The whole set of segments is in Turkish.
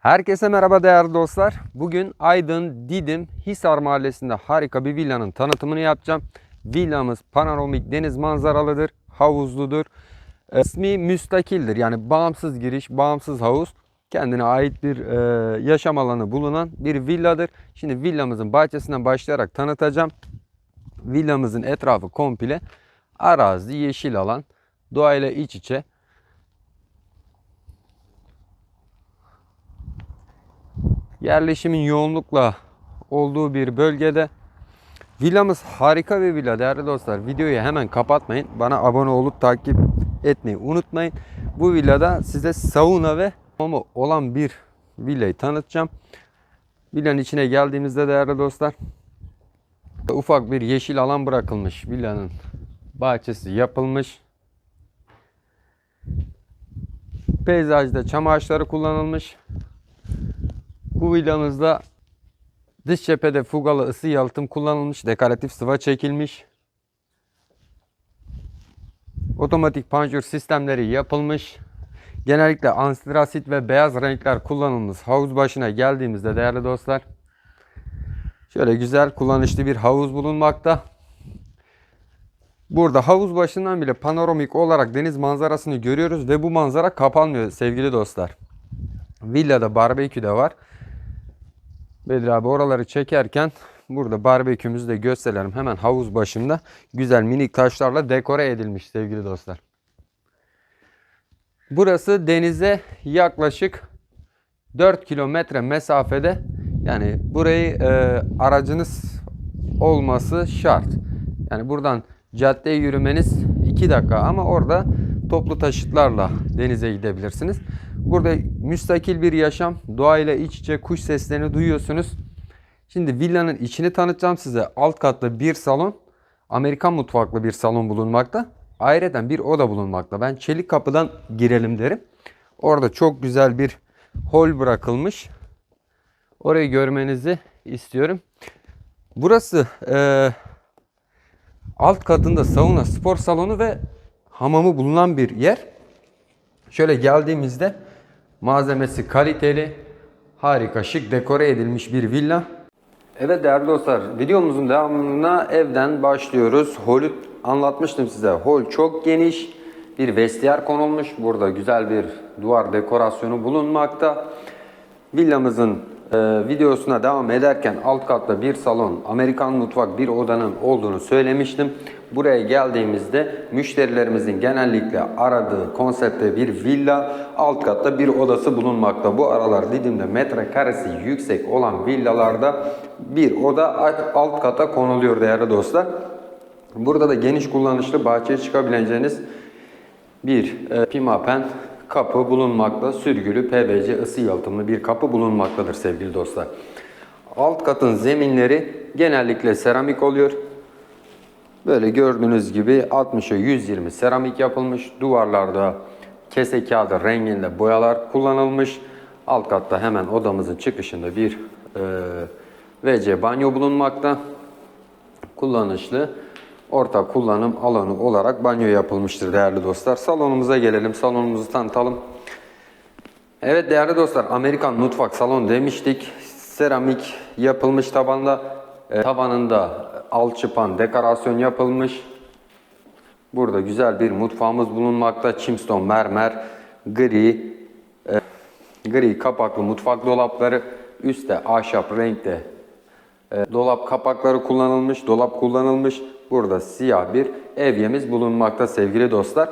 Herkese merhaba değerli dostlar. Bugün Aydın Didim Hisar Mahallesi'nde harika bir villanın tanıtımını yapacağım. Villamız panoramik deniz manzaralıdır, havuzludur. İsmi müstakildir yani bağımsız giriş, bağımsız havuz. Kendine ait bir e, yaşam alanı bulunan bir villadır. Şimdi villamızın bahçesinden başlayarak tanıtacağım. Villamızın etrafı komple arazi, yeşil alan, doğayla iç içe. Yerleşimin yoğunlukla olduğu bir bölgede. Villamız harika bir villa değerli dostlar. Videoyu hemen kapatmayın. Bana abone olup takip etmeyi unutmayın. Bu villada size sauna ve hamamı olan bir villayı tanıtacağım. Villanın içine geldiğimizde değerli dostlar ufak bir yeşil alan bırakılmış. Villanın bahçesi yapılmış. Peyzajda çam ağaçları kullanılmış. Bu villamızda dış cephede fugalı ısı yalıtım kullanılmış. Dekoratif sıva çekilmiş. Otomatik panjur sistemleri yapılmış. Genellikle antrasit ve beyaz renkler kullanılmış. Havuz başına geldiğimizde değerli dostlar. Şöyle güzel kullanışlı bir havuz bulunmakta. Burada havuz başından bile panoramik olarak deniz manzarasını görüyoruz ve bu manzara kapanmıyor sevgili dostlar. Villada barbekü de var. Bedir abi oraları çekerken burada barbekümüzü de gösterelim. Hemen havuz başında güzel minik taşlarla dekore edilmiş sevgili dostlar. Burası denize yaklaşık 4 kilometre mesafede. Yani burayı e, aracınız olması şart. Yani buradan caddeye yürümeniz 2 dakika ama orada toplu taşıtlarla denize gidebilirsiniz. Burada müstakil bir yaşam, doğayla iç içe kuş seslerini duyuyorsunuz. Şimdi villanın içini tanıtacağım size. Alt katta bir salon, Amerikan mutfaklı bir salon bulunmakta. Ayrıca bir oda bulunmakta. Ben çelik kapıdan girelim derim. Orada çok güzel bir hol bırakılmış. Orayı görmenizi istiyorum. Burası e, alt katında sauna, spor salonu ve hamamı bulunan bir yer. Şöyle geldiğimizde malzemesi kaliteli, harika, şık dekore edilmiş bir villa. Evet değerli dostlar, videomuzun devamına evden başlıyoruz. Holü anlatmıştım size. Hol çok geniş. Bir vestiyer konulmuş. Burada güzel bir duvar dekorasyonu bulunmakta. Villamızın e, videosuna devam ederken alt katta bir salon, Amerikan mutfak, bir odanın olduğunu söylemiştim. Buraya geldiğimizde müşterilerimizin genellikle aradığı konsepte bir villa, alt katta bir odası bulunmakta. Bu aralar Didim'de metrekaresi yüksek olan villalarda bir oda alt kata konuluyor değerli dostlar. Burada da geniş kullanışlı bahçeye çıkabileceğiniz bir e, pimapen kapı bulunmakta. Sürgülü PVC ısı yalıtımlı bir kapı bulunmaktadır sevgili dostlar. Alt katın zeminleri genellikle seramik oluyor. Böyle gördüğünüz gibi 60'a 120 seramik yapılmış. Duvarlarda kese kağıdı renginde boyalar kullanılmış. Alt katta hemen odamızın çıkışında bir e, WC banyo bulunmakta. Kullanışlı ortak kullanım alanı olarak banyo yapılmıştır değerli dostlar. Salonumuza gelelim. Salonumuzu tanıtalım. Evet değerli dostlar Amerikan mutfak salon demiştik. Seramik yapılmış tabanda. E, tabanında alçıpan dekorasyon yapılmış. Burada güzel bir mutfağımız bulunmakta. Chimstone mermer, gri, e, gri kapaklı mutfak dolapları. Üstte ahşap renkte e, dolap kapakları kullanılmış, dolap kullanılmış. Burada siyah bir evyemiz bulunmakta sevgili dostlar.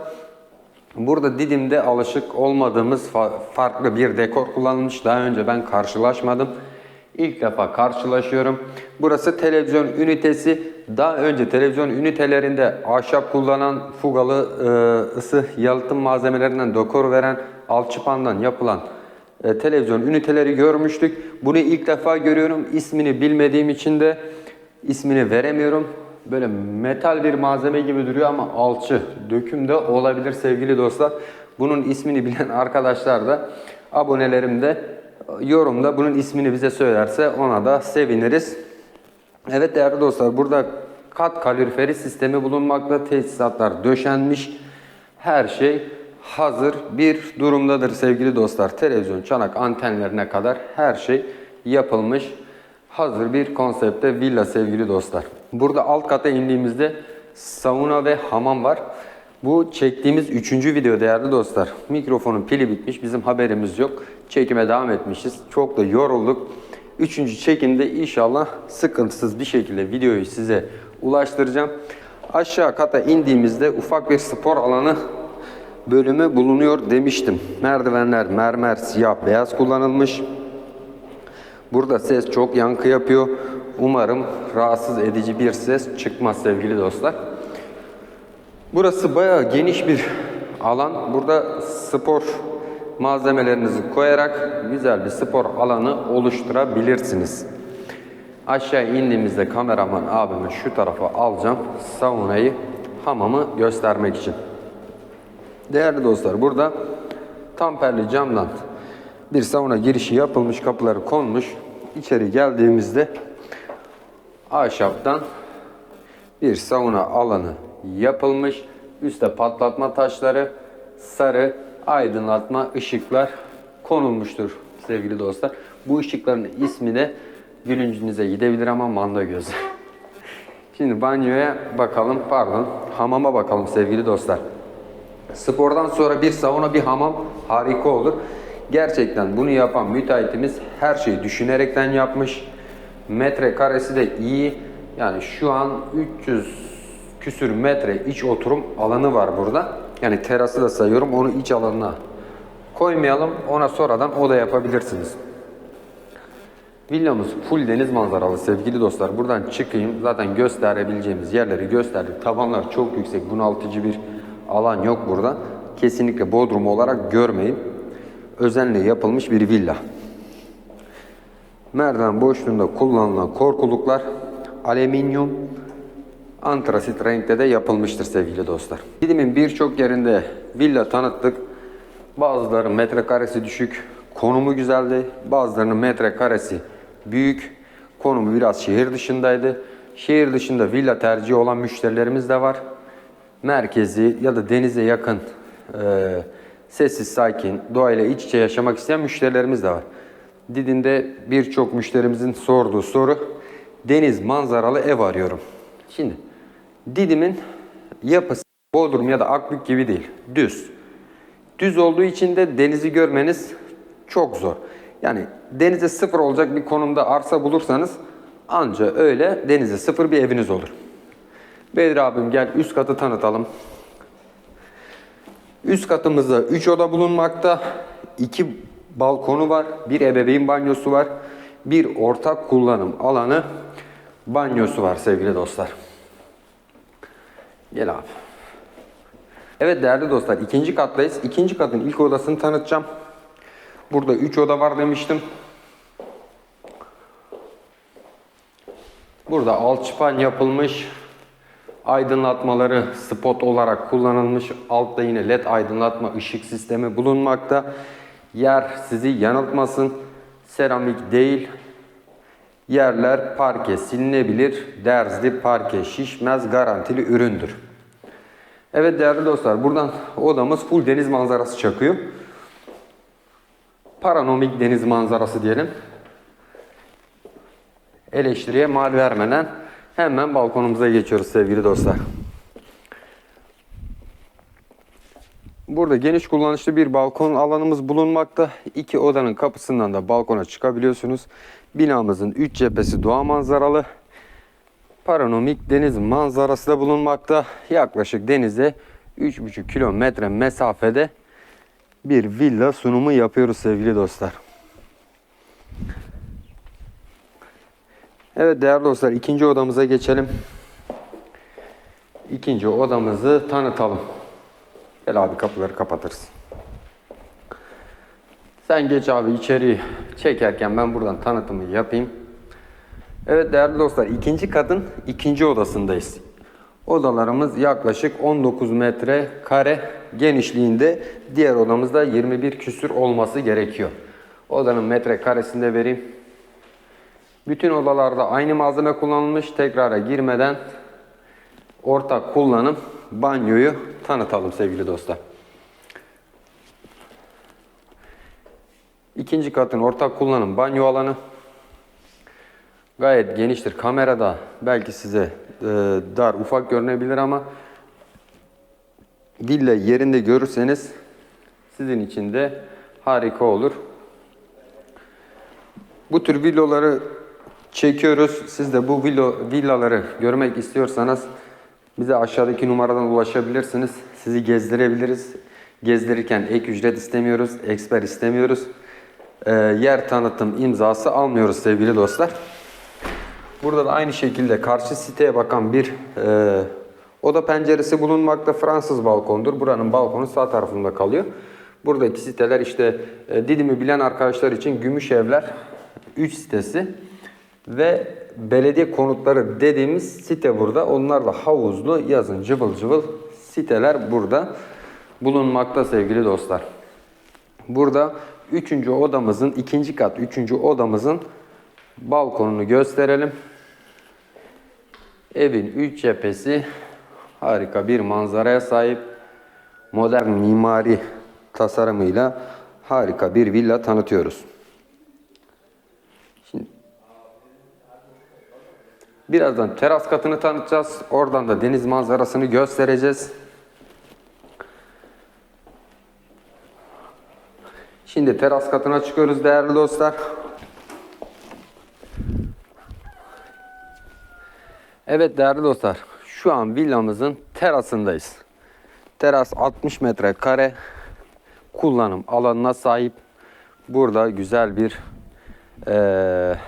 Burada Didim'de alışık olmadığımız fa farklı bir dekor kullanılmış. Daha önce ben karşılaşmadım. İlk defa karşılaşıyorum. Burası televizyon ünitesi. Daha önce televizyon ünitelerinde ahşap kullanan fugalı e, ısı yalıtım malzemelerinden dekor veren alçıpandan yapılan e, televizyon üniteleri görmüştük. Bunu ilk defa görüyorum. İsmini bilmediğim için de ismini veremiyorum. Böyle metal bir malzeme gibi duruyor ama alçı döküm de olabilir sevgili dostlar. Bunun ismini bilen arkadaşlar da abonelerim de yorumda bunun ismini bize söylerse ona da seviniriz. Evet değerli dostlar burada kat kaloriferi sistemi bulunmakta. Tesisatlar döşenmiş. Her şey hazır bir durumdadır sevgili dostlar. Televizyon, çanak, antenlerine kadar her şey yapılmış. Hazır bir konsepte villa sevgili dostlar. Burada alt kata indiğimizde sauna ve hamam var. Bu çektiğimiz üçüncü video değerli dostlar. Mikrofonun pili bitmiş. Bizim haberimiz yok. Çekime devam etmişiz. Çok da yorulduk. Üçüncü çekimde inşallah sıkıntısız bir şekilde videoyu size ulaştıracağım. Aşağı kata indiğimizde ufak bir spor alanı bölümü bulunuyor demiştim. Merdivenler mermer, siyah, beyaz kullanılmış. Burada ses çok yankı yapıyor. Umarım rahatsız edici bir ses çıkmaz sevgili dostlar. Burası bayağı geniş bir alan. Burada spor malzemelerinizi koyarak güzel bir spor alanı oluşturabilirsiniz. Aşağı indiğimizde kameraman abimi şu tarafa alacağım. Saunayı, hamamı göstermek için. Değerli dostlar burada tamperli camdan bir sauna girişi yapılmış, kapıları konmuş. İçeri geldiğimizde ahşaptan bir sauna alanı yapılmış. Üste patlatma taşları, sarı aydınlatma ışıklar konulmuştur sevgili dostlar. Bu ışıkların ismi de gülüncünüze gidebilir ama manda gözü. Şimdi banyoya bakalım, pardon, hamama bakalım sevgili dostlar. Spordan sonra bir sauna, bir hamam harika olur. Gerçekten bunu yapan müteahhitimiz her şeyi düşünerekten yapmış. Metrekaresi de iyi. Yani şu an 300 küsür metre iç oturum alanı var burada. Yani terası da sayıyorum. Onu iç alanına koymayalım. Ona sonradan oda yapabilirsiniz. Villamız full deniz manzaralı sevgili dostlar. Buradan çıkayım. Zaten gösterebileceğimiz yerleri gösterdik. Tavanlar çok yüksek. Bunaltıcı bir alan yok burada. Kesinlikle bodrum olarak görmeyin. Özenle yapılmış bir villa. Merdiven boşluğunda kullanılan korkuluklar alüminyum antrasit renkte de yapılmıştır sevgili dostlar. Didim'in birçok yerinde villa tanıttık. Bazıları metrekaresi düşük, konumu güzeldi. Bazılarının metrekaresi büyük, konumu biraz şehir dışındaydı. Şehir dışında villa tercihi olan müşterilerimiz de var. Merkezi ya da denize yakın, e, sessiz, sakin, doğayla iç içe yaşamak isteyen müşterilerimiz de var. Didim'de birçok müşterimizin sorduğu soru, deniz manzaralı ev arıyorum. Şimdi Didim'in yapısı Bodrum ya da Akbük gibi değil. Düz. Düz olduğu için de denizi görmeniz çok zor. Yani denize sıfır olacak bir konumda arsa bulursanız anca öyle denize sıfır bir eviniz olur. Bedir abim gel üst katı tanıtalım. Üst katımızda 3 oda bulunmakta. 2 balkonu var. Bir ebeveyn banyosu var. Bir ortak kullanım alanı banyosu var sevgili dostlar. Gel abi. Evet değerli dostlar ikinci kattayız. İkinci katın ilk odasını tanıtacağım. Burada 3 oda var demiştim. Burada alçıpan yapılmış. Aydınlatmaları spot olarak kullanılmış. Altta yine led aydınlatma ışık sistemi bulunmakta. Yer sizi yanıltmasın. Seramik değil. Yerler parke silinebilir. Derzli parke şişmez garantili üründür. Evet değerli dostlar buradan odamız full deniz manzarası çakıyor. Paranomik deniz manzarası diyelim. Eleştiriye mal vermeden hemen balkonumuza geçiyoruz sevgili dostlar. Burada geniş kullanışlı bir balkon alanımız bulunmakta. İki odanın kapısından da balkona çıkabiliyorsunuz. Binamızın üç cephesi doğa manzaralı. Paranomik deniz manzarası da bulunmakta. Yaklaşık denize 3,5 kilometre mesafede bir villa sunumu yapıyoruz sevgili dostlar. Evet değerli dostlar ikinci odamıza geçelim. İkinci odamızı tanıtalım. Gel abi kapıları kapatırız. Sen geç abi içeri çekerken ben buradan tanıtımı yapayım. Evet değerli dostlar ikinci katın ikinci odasındayız. Odalarımız yaklaşık 19 metre kare genişliğinde. Diğer odamızda 21 küsür olması gerekiyor. Odanın metre karesinde vereyim. Bütün odalarda aynı malzeme kullanılmış. Tekrara girmeden ortak kullanım banyoyu tanıtalım sevgili dostlar. İkinci katın ortak kullanım banyo alanı. Gayet geniştir. Kamerada belki size e, dar, ufak görünebilir ama villa yerinde görürseniz sizin için de harika olur. Bu tür villaları çekiyoruz. Siz de bu villa, villaları görmek istiyorsanız bize aşağıdaki numaradan ulaşabilirsiniz. Sizi gezdirebiliriz. Gezdirirken ek ücret istemiyoruz, eksper istemiyoruz. Ee, yer tanıtım imzası almıyoruz sevgili dostlar. Burada da aynı şekilde karşı siteye bakan bir e, oda penceresi bulunmakta. Fransız balkondur. Buranın balkonu sağ tarafında kalıyor. Buradaki siteler işte e, Didim'i bilen arkadaşlar için Gümüş Evler 3 sitesi ve belediye konutları dediğimiz site burada. Onlar da havuzlu yazın cıvıl cıvıl siteler burada bulunmakta sevgili dostlar. Burada üçüncü odamızın ikinci kat üçüncü odamızın balkonunu gösterelim. Evin üç cephesi harika bir manzaraya sahip. Modern mimari tasarımıyla harika bir villa tanıtıyoruz. Birazdan teras katını tanıtacağız. Oradan da deniz manzarasını göstereceğiz. Şimdi teras katına çıkıyoruz değerli dostlar. Evet değerli dostlar, şu an villamızın terasındayız. Teras 60 metrekare kullanım alanına sahip. Burada güzel bir eee,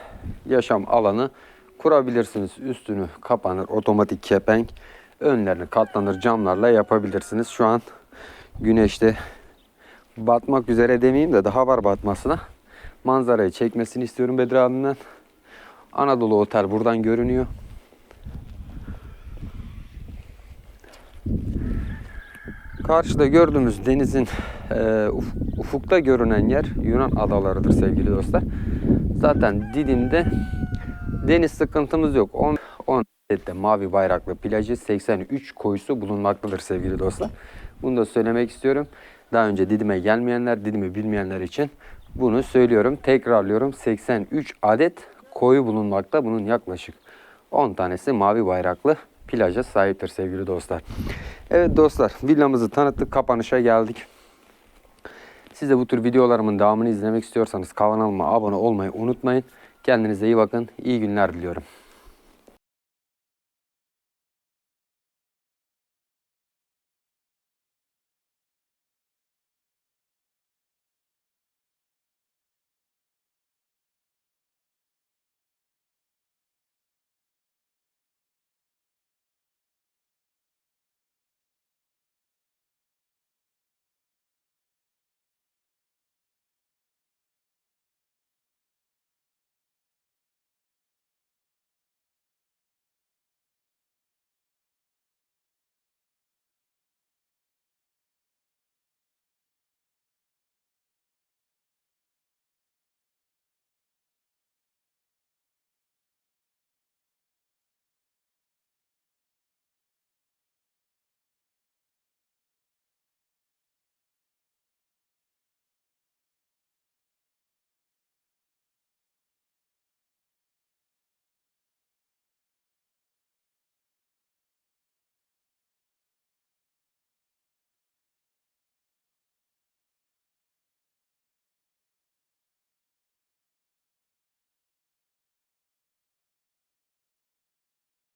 yaşam alanı kurabilirsiniz. Üstünü kapanır, otomatik kepenk. Önlerini katlanır camlarla yapabilirsiniz. Şu an güneşte batmak üzere demeyeyim de daha var batmasına. Manzarayı çekmesini istiyorum Bedir abimden. Anadolu Otel buradan görünüyor. Karşıda gördüğümüz denizin e, uf- ufukta görünen yer Yunan adalarıdır sevgili dostlar. Zaten Didim'de deniz sıkıntımız yok. 10 10 de mavi bayraklı plajı 83 koyusu bulunmaktadır sevgili dostlar. Bunu da söylemek istiyorum. Daha önce Didim'e gelmeyenler, Didim'i bilmeyenler için bunu söylüyorum. Tekrarlıyorum. 83 adet koyu bulunmakta. Bunun yaklaşık 10 tanesi mavi bayraklı plaja sahiptir sevgili dostlar. Evet dostlar villamızı tanıttık. Kapanışa geldik. Siz de bu tür videolarımın devamını izlemek istiyorsanız kanalıma abone olmayı unutmayın. Kendinize iyi bakın. İyi günler diliyorum.